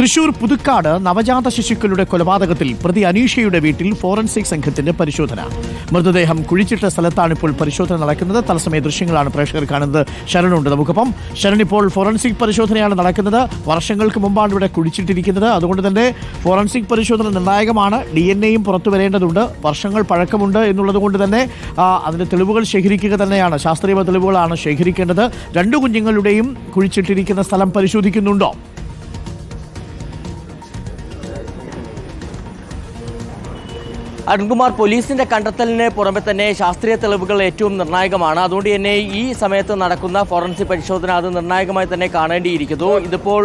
തൃശൂർ പുതുക്കാട് നവജാത ശിശുക്കളുടെ കൊലപാതകത്തിൽ പ്രതി അനീഷയുടെ വീട്ടിൽ ഫോറൻസിക് സംഘത്തിന്റെ പരിശോധന. മൃതദേഹം കുഴിച്ചിട്ട സ്ഥലത്താണ് ഇപ്പോൾ പരിശോധന നടക്കുന്നത്. തത്സമയ ദൃശ്യങ്ങളാണ് പ്രേക്ഷകർ കാണുന്നത്. ശരണുണ്ട് നമുക്കൊപ്പം ശരൺ ഇപ്പോൾ ഫോറൻസിക് പരിശോധനയാണ് നടക്കുന്നത്. വർഷങ്ങൾക്ക് മുമ്പാണ് ഇവിടെ കുഴിച്ചിട്ടിരിക്കുന്നത്. അതുകൊണ്ട് തന്നെ ഫോറൻസിക് പരിശോധന നിർണായകമാണ്. ഡി എൻ എയും പുറത്തു വരേണ്ടതുണ്ട്. വർഷങ്ങൾ പഴക്കമുണ്ട് എന്നുള്ളത് കൊണ്ട് തന്നെ അതിന്റെ തെളിവുകൾ ശേഖരിക്കുക തന്നെയാണ്. ശാസ്ത്രീയ തെളിവുകളാണ് ശേഖരിക്കേണ്ടത്. രണ്ടു കുഞ്ഞുങ്ങളുടെയും കുഴിച്ചിട്ടിരിക്കുന്ന സ്ഥലം പരിശോധിക്കുന്നുണ്ടോ? അരുൺകുമാർ പോലീസിന്റെ കണ്ടെത്തലിന് പുറമെ തന്നെ ശാസ്ത്രീയ തെളിവുകൾ ഏറ്റവും നിർണായകമാണ്. അതുകൊണ്ട് തന്നെ ഈ സമയത്ത് നടക്കുന്ന ഫോറൻസിക് പരിശോധന അത് നിർണായകമായി തന്നെ കാണേണ്ടിയിരിക്കുന്നു. ഇതിപ്പോൾ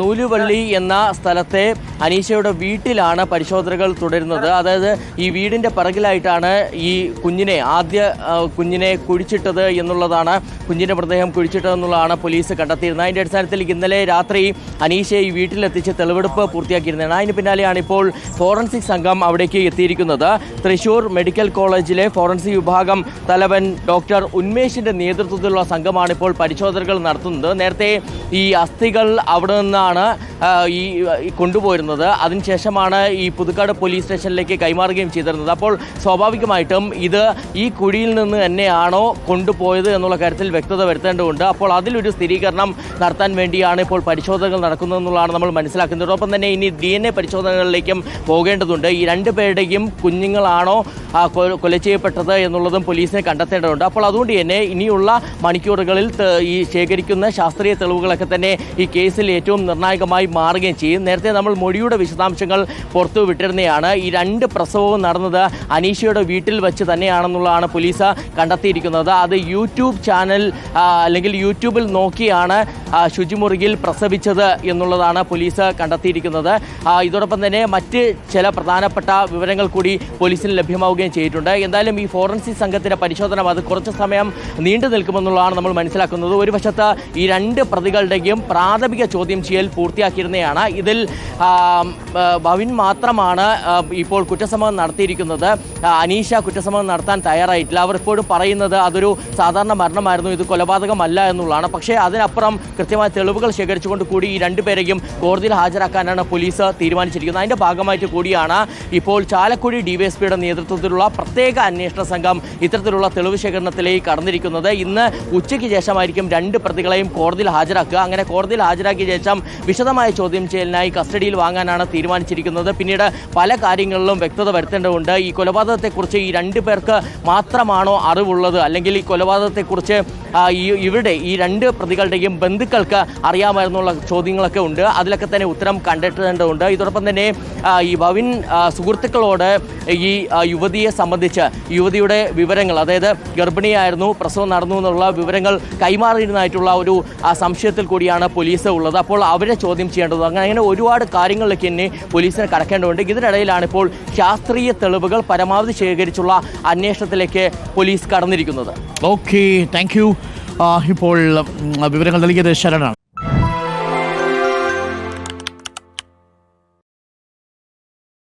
നൂലുവള്ളി എന്ന സ്ഥലത്തെ അനീഷയുടെ വീട്ടിലാണ് പരിശോധനകൾ തുടരുന്നത്. അതായത് ഈ വീടിന്റെ പിറകിലായിട്ടാണ് ഈ കുഞ്ഞിനെ ആദ്യ കുഞ്ഞിനെ കുഴിച്ചിട്ടത് എന്നുള്ളതാണ് കുഞ്ഞിന്റെ മൃതദേഹം കുഴിച്ചിട്ടതെന്നുള്ളതാണ് പോലീസ് കണ്ടെത്തിയിരുന്നത്. അതിന്റെ അടിസ്ഥാനത്തിൽ ഇന്നലെ രാത്രി അനീഷയെ ഈ വീട്ടിലെത്തിച്ച് തെളിവെടുപ്പ് പൂർത്തിയാക്കിയിരുന്നത് അതിന് പിന്നാലെയാണ് ഇപ്പോൾ ഫോറൻസിക് സംഘം അവിടേക്ക് എത്തിയിരിക്കുന്നത്. തൃശൂർ മെഡിക്കൽ കോളേജിലെ ഫോറൻസിക് വിഭാഗം തലവൻ ഡോക്ടർ ഉന്മേഷിന്റെ നേതൃത്വത്തിലുള്ള സംഘമാണ് ഇപ്പോൾ പരിശോധനകൾ നടത്തുന്നത്. നേരത്തെ ഈ അസ്ഥികൾ അവിടെ നിന്നാണ് ഈ കൊണ്ടുപോയിരുന്നത്. അതിനുശേഷമാണ് ഈ പുതുക്കാട് പോലീസ് സ്റ്റേഷനിലേക്ക് കൈമാറുകയും ചെയ്തിരുന്നത്. അപ്പോൾ സ്വാഭാവികമായിട്ടും ഇത് ഈ കുഴിയിൽ നിന്ന് തന്നെയാണോ കൊണ്ടുപോയത് എന്നുള്ള കാര്യത്തിൽ വ്യക്തത വരുത്തേണ്ടതുണ്ട്. അപ്പോൾ അതിലൊരു സ്ഥിരീകരണം നടത്താൻ വേണ്ടിയാണ് ഇപ്പോൾ പരിശോധനകൾ നടക്കുന്നതെന്നുള്ളതാണ് നമ്മൾ മനസ്സിലാക്കുന്നത്. അതോടൊപ്പം തന്നെ ഇനി ഡി എൻ എ പരിശോധനകളിലേക്കും പോകേണ്ടതുണ്ട്. ഈ രണ്ട് പേരുടെയും കുഞ്ഞുങ്ങളാണോ കൊല ചെയ്യപ്പെട്ടത് എന്നുള്ളതും പോലീസിനെ കണ്ടെത്തേണ്ടതുണ്ട്. അപ്പോൾ അതുകൊണ്ട് തന്നെ ഇനിയുള്ള മണിക്കൂറുകളിൽ ഈ ശേഖരിക്കുന്ന ശാസ്ത്രീയ തെളിവുകളൊക്കെ തന്നെ ഈ കേസിൽ ഏറ്റവും നിർണായകമായി മാറുകയും ചെയ്യും. നേരത്തെ നമ്മൾ മൊഴിയുടെ വിശദാംശങ്ങൾ പുറത്തു വിട്ടിരുന്നതാണ് ഈ രണ്ട് പ്രസവവും നടന്നത് അനീഷയുടെ വീട്ടിൽ വെച്ച് തന്നെയാണെന്നുള്ളതാണ് പോലീസ് കണ്ടെത്തിയിരിക്കുന്നത്. അത് യൂട്യൂബ് ചാനൽ അല്ലെങ്കിൽ യൂട്യൂബിൽ നോക്കിയാണ് ശുചിമുറിയിൽ പ്രസവിച്ചത് എന്നുള്ളതാണ് പോലീസ് കണ്ടെത്തിയിരിക്കുന്നത്. ഇതോടൊപ്പം തന്നെ മറ്റ് ചില പ്രധാനപ്പെട്ട വിവരങ്ങൾ കൂടി പോലീസിന് ലഭ്യമാവുകയും ചെയ്തിട്ടുണ്ട്. എന്തായാലും ഈ ഫോറൻസിക് സംഘത്തിന്റെ പരിശോധന അത് കുറച്ച് സമയം നീണ്ടു നിൽക്കുമെന്നുള്ളതാണ് നമ്മൾ മനസ്സിലാക്കുന്നത്. ഒരു വശത്ത് ഈ രണ്ട് പ്രതികളുടെയും പ്രാഥമിക ചോദ്യം ചെയ്യൽ പൂർത്തിയാക്കിയിരുന്നതാണ് ഇതിൽ ഭവിൻ മാത്രമാണ് ഇപ്പോൾ കുറ്റസമ്മതം നടത്തിയിരിക്കുന്നത്. അനീഷ കുറ്റസമ്മതം നടത്താൻ തയ്യാറായിട്ടില്ല. അവർ ഇപ്പോഴും പറയുന്നത് അതൊരു സാധാരണ മരണമായിരുന്നു ഇത് കൊലപാതകമല്ല എന്നുള്ളതാണ്. പക്ഷേ അതിനപ്പുറം കൃത്യമായ തെളിവുകൾ ശേഖരിച്ചുകൊണ്ട് കൂടി ഈ രണ്ടുപേരെയും കോടതിയിൽ ഹാജരാക്കാനാണ് പോലീസ് തീരുമാനിച്ചിരിക്കുന്നത്. അതിന്റെ ഭാഗമായിട്ട് കൂടിയാണ് ഇപ്പോൾ ചാലക്കുടി ഡിവൈഎസ്പിയുടെ നേതൃത്വത്തിലുള്ള പ്രത്യേക അന്വേഷണ സംഘം ഇത്തരത്തിലുള്ള തെളിവ് ശേഖരണത്തിലേക്ക് കടന്നിരിക്കുന്നത്. ഇന്ന് ഉച്ചയ്ക്ക് ശേഷമായിരിക്കും രണ്ട് പ്രതികളെയും കോടതിയിൽ ഹാജരാക്കുക. അങ്ങനെ കോടതിയിൽ ഹാജരാക്കിയ ശേഷം വിശദമായ ചോദ്യം ചെയ്യലിനായി കസ്റ്റഡിയിൽ വാങ്ങാനാണ് തീരുമാനിച്ചിരിക്കുന്നത്. പിന്നീട് പല കാര്യങ്ങളിലും വ്യക്തത വരുത്തേണ്ടതുണ്ട്. ഈ കൊലപാതകത്തെക്കുറിച്ച് ഈ രണ്ട് പേർക്ക് മാത്രമാണോ അറിവുള്ളത്? അല്ലെങ്കിൽ ഈ കൊലപാതകത്തെക്കുറിച്ച് ഈ ഇവിടെ ഈ രണ്ട് പ്രതികളുടെയും ബന്ധുക്കൾക്ക് അറിയാമായിരുന്നുള്ള ചോദ്യങ്ങളൊക്കെ ഉണ്ട്. അതിലൊക്കെ തന്നെ ഉത്തരം കണ്ടെത്തേണ്ടതുണ്ട്. ഇതോടൊപ്പം തന്നെ ഈ ഭവിൻ സുഹൃത്തുക്കളോട് ഈ യുവതിയെ സംബന്ധിച്ച് യുവതിയുടെ വിവരങ്ങൾ അതായത് ഗർഭിണിയായിരുന്നു പ്രസവം നടന്നു എന്നുള്ള വിവരങ്ങൾ കൈമാറിയിരുന്നതായിട്ടുള്ള ഒരു സംശയത്തിൽ കൂടിയാണ് പോലീസ് ഉള്ളത്. അപ്പോൾ അവരെ ചോദ്യം ചെയ്യേണ്ടത് അങ്ങനെ അങ്ങനെ ഒരുപാട് കാര്യങ്ങളിലേക്ക് തന്നെ പോലീസിനെ കടക്കേണ്ടതുണ്ട്. ഇതിനിടയിലാണ് ഇപ്പോൾ ശാസ്ത്രീയ തെളിവുകൾ പരമാവധി ശേഖരിച്ചുള്ള അന്വേഷണത്തിലേക്ക് പോലീസ് കടന്നിരിക്കുന്നത്. ഓക്കെ താങ്ക് ഇപ്പോൾ വിവരങ്ങൾ നൽകിയത് ശരണാണ്